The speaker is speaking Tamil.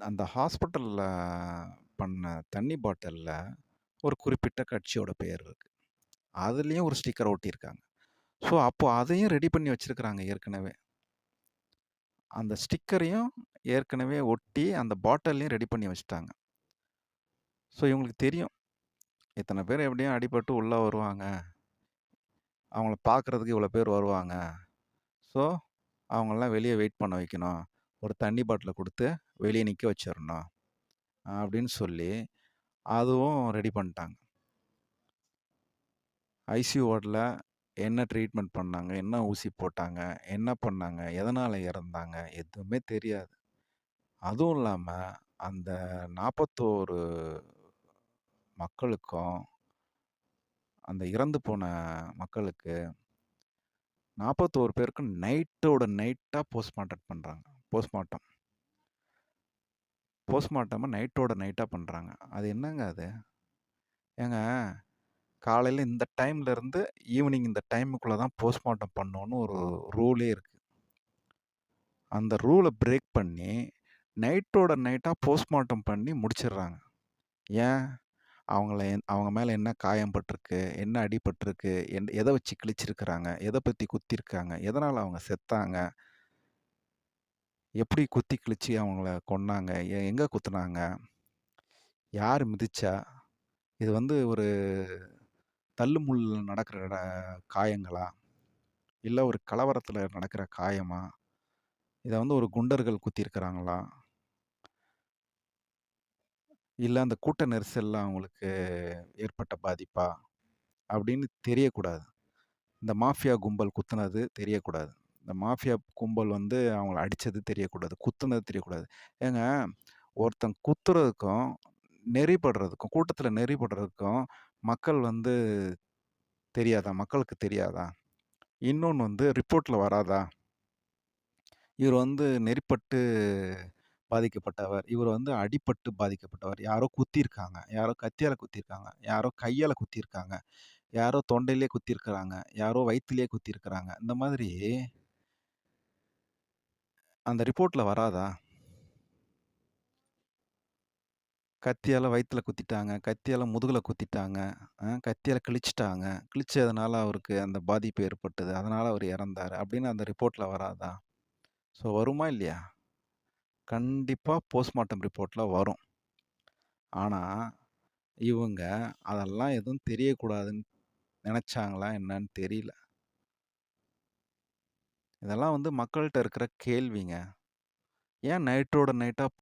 அந்த ஹாஸ்பிட்டலில் பண்ண தண்ணி பாட்டிலில் ஒரு குறிப்பிட்ட கட்சியோட பேர் இருக்குது அதுலேயும் ஒரு ஸ்டிக்கர் ஒட்டியிருக்காங்க. ஸோ, அப்போது அதையும் ரெடி பண்ணி வச்சுருக்குறாங்க ஏற்கனவே. அந்த ஸ்டிக்கரையும் ஏற்கனவே ஒட்டி, அந்த பாட்டிலையும் ரெடி பண்ணி வச்சுட்டாங்க. ஸோ, இவங்களுக்கு தெரியும். இத்தனை பேர் எப்படியும் அடிபட்டு உள்ளே வருவாங்க. அவங்கள பார்க்குறதுக்கு இவ்வளோ பேர் வருவாங்க. ஸோ, அவங்களாம் வெளியே வெயிட் பண்ண வைக்கணும். ஒரு தண்ணி பாட்டிலை கொடுத்து வெளியே நிற்க வச்சிடணும் அப்படின்னு சொல்லி, அதுவும் ரெடி பண்ணிட்டாங்க. ஐசியூ வார்டில் என்ன ட்ரீட்மெண்ட் பண்ணாங்க? என்ன ஊசி போட்டாங்க? என்ன பண்ணாங்க? எதனால் இறந்தாங்க? எதுவுமே தெரியாது. அதுவும் இல்லாமல் அந்த 41 மக்களுக்கும் அந்த இறந்து போன மக்களுக்கு 41 பேருக்கும் நைட்டோட நைட்டாக போஸ்ட்மார்ட்டம் பண்ணுறாங்க போஸ்ட்மார்ட்டம். போஸ்ட்மார்ட்டமை நைட்டோட நைட்டாக பண்ணுறாங்க அது என்னங்க அது? ஏங்க, காலையில் இந்த டைம்லேருந்து ஈவினிங் இந்த டைமுக்குள்ளே தான் போஸ்ட்மார்ட்டம் பண்ணோன்னு ஒரு ரூலே இருக்குது அந்த ரூலை பிரேக் பண்ணி, நைட்டோட நைட்டாக போஸ்ட்மார்ட்டம் பண்ணி முடிச்சிடுறாங்க. ஏன்? அவங்கள அவங்க மேலே என்ன காயம் பட்டிருக்கு? என்ன அடிபட்டிருக்கு? என் எதை வச்சு கிழிச்சிருக்கிறாங்க? எதை பற்றி குத்திருக்காங்க? எதனால் அவங்க செத்தாங்க? எப்படி குத்தி கிழிச்சு அவங்கள கொன்னாங்க? எங்கே குத்துனாங்க? யார் மிதிச்சா? இது வந்து ஒரு தள்ளுமுள்ளில் நடக்கிற காயங்களா? இல்லை ஒரு கலவரத்தில் நடக்கிற காயமா? இதை வந்து ஒரு குண்டர்கள் குத்தியிருக்கிறாங்களா? இல்லை அந்த கூட்ட நெரிசல்லாம் அவங்களுக்கு ஏற்பட்ட பாதிப்பா? அப்படின்னு தெரியக்கூடாது. இந்த மாஃபியா கும்பல் குத்துனது தெரியக்கூடாது. இந்த மாஃபியா கும்பல் வந்து அவங்கள அடித்தது தெரியக்கூடாது. குத்துனது தெரியக்கூடாது. ஏங்க, ஒருத்தன் குத்துறதுக்கும், நெறிப்படுறதுக்கும், கூட்டத்தில் நெறிப்படுறதுக்கும் மக்கள் வந்து தெரியாதா? மக்களுக்கு தெரியாதா? இன்னொன்று வந்து ரிப்போர்ட்டில் வராதா? இவர் வந்து நெறிப்பட்டு பாதிக்கப்பட்டவர். இவர் வந்து அடிப்பட்டு பாதிக்கப்பட்டவர். யாரோ குத்தியிருக்காங்க. யாரோ கத்தியால் குத்தியிருக்காங்க. யாரோ கையால் குத்தியிருக்காங்க. யாரோ தொண்டையிலே குத்திருக்கிறாங்க யாரோ வயிற்றுலேயே குத்திருக்கிறாங்க இந்த மாதிரி அந்த ரிப்போர்ட்டில் வராதா? கத்தியால் வயிற்றில் குத்திட்டாங்க. கத்தியால் முதுகில் குத்திட்டாங்க. கத்தியால் கிழிச்சிட்டாங்க கிழிச்சதுனால அவருக்கு அந்த பாதிப்பு ஏற்பட்டது. அதனால் அவர் இறந்தாரு. அப்படின்னு அந்த ரிப்போர்ட்டில் வராதா? ஸோ வருமா இல்லையா? கண்டிப்பாக போஸ்ட்மார்ட்டம் ரிப்போர்ட்டில் வரும். ஆனால் இவங்க அதெல்லாம் எதுவும் தெரியக்கூடாதுன்னு நினச்சாங்களா என்னன்னு தெரியல. இதெல்லாம் வந்து மக்கள்கிட்ட இருக்கிற கேள்விங்க. ஏன் நைட்டோட நைட்டா